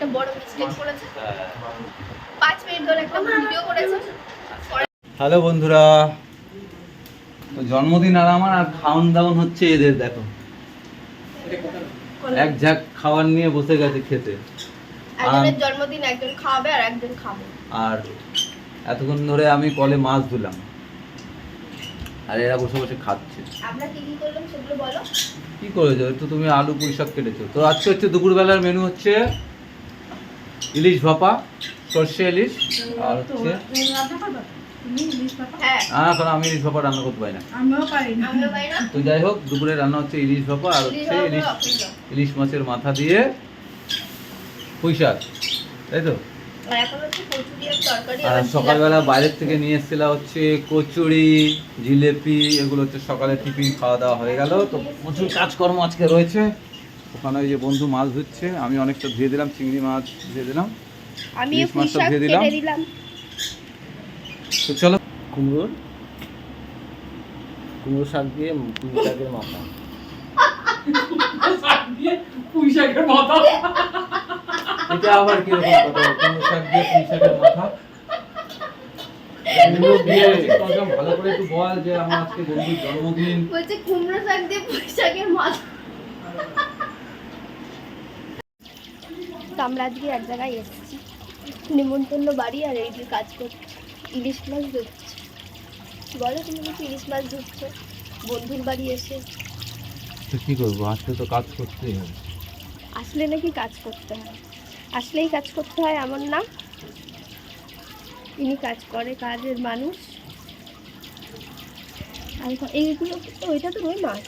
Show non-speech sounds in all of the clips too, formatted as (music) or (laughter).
একটা বড় মিস্টেক করেছে। পাঁচ মিনিট ধরে একটা ভিডিও করেছে। হ্যালো বন্ধুরা তো জন্মদিন আর আমার আর খাওয়ান দাওয়ান হচ্ছে এদের দেখো। এক ঝাঁক খাবার নিয়ে বসে গেছে খেতে। একজনের জন্মদিন একজন খাওয়াবে আর একজন খাব। আর এতক্ষণ ধরে আমি কলে মাছ ধুলাম। আর এরা বসে বসে খাচ্ছে। আমরা কি কি করলাম সেগুলো বলো। কি করেছ? একটু তুমি আলু পুঁই শাক কেটেছো। তো আজকে হচ্ছে দুপুরবেলার মেনু হচ্ছে ইলিশ ভাপা সর্ষে ইলিশ আর হচ্ছে হ্যাঁ। না এখন আমি ইলিশ ভাপা রান্না করতে পারি না। তো যাই হোক দুপুরে রান্না হচ্ছে ইলিশ ভাপা আর হচ্ছে ইলিশ ইলিশ মাছের মাথা দিয়ে পুঁই শাক। তাই তো? আর এখন হচ্ছে কচুরি আর তরকারি আর আবার সকালবেলা বাইরের থেকে নিয়ে এসেছিলাম হচ্ছে কচুরি জিলেপি এগুলো হচ্ছে সকালে টিফিন খাওয়া দাওয়া হয়ে গেল। তো প্রচুর কাজকর্ম আজকে রয়েছে। ওখানে ওই যে বন্ধু মাছ ধুচ্ছে আমি অনেকটা ধুয়ে দিলাম চিংড়ি মাছ ধুয়ে দিলাম আমি মাছটা দিয়ে দিলাম। তো চলো। কুমড়োর? কুমড়ো শাক দিয়ে পুঁই শাকের মাথা। এটা আবার কথা? কুমড়ো শাক দিয়ে পুঁই শাকের মাথা? কুমড়ো দিয়ে ভালো করে একটু বল যে আমার আজকে বন্ধুর জন্মদিন। বলছে কুমড়ো শাক দিয়ে পুঁই শাকের মাথা। আমরা আজকে এক জায়গায় এসেছি। নিমন্ত্রণ বাড়ি আর এই যে কাজ করছে। ইলিশ মাছ ধরছে। বলো তুমি কিছু ইলিশ মাছ ধরছো? বন্ধুর বাড়ি এসে। তো কি করব? আজকে তো কাজ করতেই হবে আসলে নাকি কাজ করতে হয়। আসলেই কাজ করতে হয় এমন না। ইনি কাজ করে কাজের মানুষ। আর এইগুলো তো ওইটা তো রুই মাছ।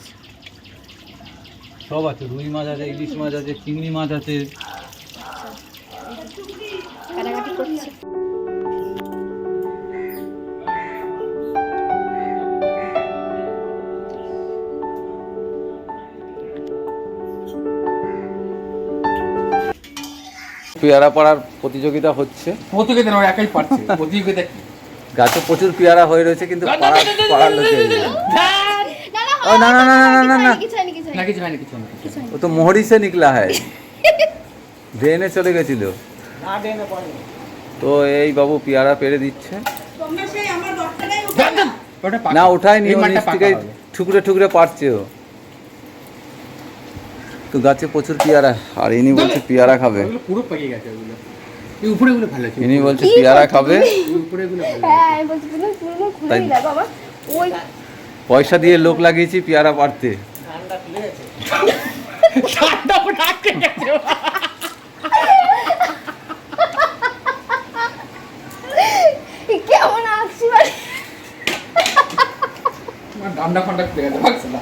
সব আছে রুই মাছ আছে ইলিশ মাছ আছে চিংড়ি মাছ আছে। কাটাকাটি করছে পেয়ারা পাড়ার প্রতিযোগিতা হচ্ছে প্রতিযোগিতা নয় একাই পারছে প্রতিযোগিতা কি গাছে প্রচুর পেয়ারা হয়ে রয়েছে কিন্তু পাড়া পাড়ার লোকে ও, না, না, না, না, না, না। না কিছু হয়নি কিছু হয়নি কিছু হয়নি। ও তো মোহরি সে নিকলা হয় ড্রেনে চলে গেছিল তো এই বাবু পেয়ারা পেরে দিচ্ছে। না ওঠায়নি এই ও মাঠটা নিচ পাকা থেকে ঠুকরে ঠুকরে পারছে ও তো গাছে প্রচুর পেয়ারা আর ইনি বলছে পেয়ারা খাবে। পুরো পেকে গেছে ওগুলো। এই উপরে গুলো ভালো আছে ইনি বলছে পেয়ারা খাবে। এই উপরে গুলো ভালো হ্যাঁ আমি বলছি তুমি পুরো খুলে তাই- দিলে বাবা। ওই পয়সা দিয়ে লোক লাগিয়েছি পেয়ারা পারতে ঠান্ডা (laughs) পুরো আটকে গেছে কেমন আসছি বাড়ি আমার ঠান্ডা ফান্ডা না।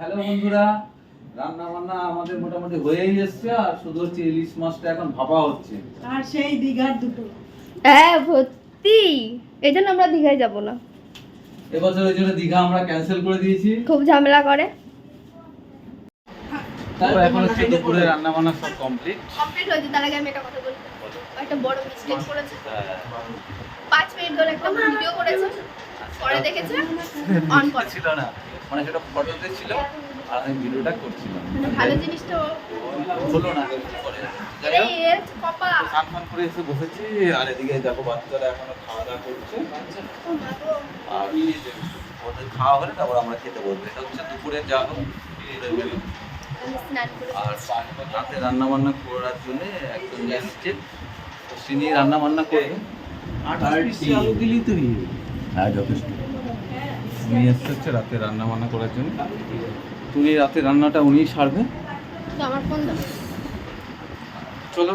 হ্যালো বন্ধুরা রান্না বান্না আমাদের মোটামুটি হয়েই এসছে আর শুধু হচ্ছে ইলিশ মাছটা এখন ভাপা হচ্ছে। আর সেই দীঘার দুটো। হ্যাঁ ভর্তি এই জন্য আমরা দীঘায় যাব না। এবছর ওই জন্য দীঘা আমরা ক্যান্সেল করে দিয়েছি। খুব ঝামেলা করে। এখন হচ্ছে দুপুরে রান্না বান্না সব কমপ্লিট কমপ্লিট হয়েছে তার আগে আমি একটা কথা বলি। একটা বড় মিস্টেক করেছে। পাঁচ মিনিট ধরে একটা ভিডিও করেছে পরে দেখেছে অন করে। ছিল না মানে সেটা ফটোতে ছিল আর আমি ভিডিওটা করছিলাম। মানে ভালো জিনিসটা হলো না স্নান করে এসে বসেছি আর এদিকে দেখো বাচ্চারা এখনও খাওয়া দাওয়া করছে। আর ওদের খাওয়া হলে তারপর আমরা খেতে বসবো। এটা হচ্ছে দুপুরে যা হোক করে আর রাতে রান্না বান্না করার জন্য একজন এসছে। তো তিনি রান্না বান্না করবে আলু দিলি তুই হ্যাঁ যথেষ্ট। উনি এসছে হচ্ছে রাতে রান্না বান্না করার জন্য। তুমি রাতে রান্নাটা উনিই সারবে? তো আমার ফোন দাও। চলো।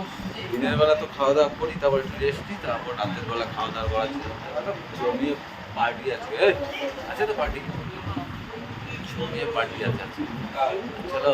দিনের বেলা তো খাওয়া দাওয়া করি তারপর একটু রেস্ট নিই তারপর রাতের বেলা খাওয়া দাওয়া করার জন্য। জমিয়ে পার্টি আছে। এই, আছে তো পার্টি জমিয়ে পার্টি আছে চলো।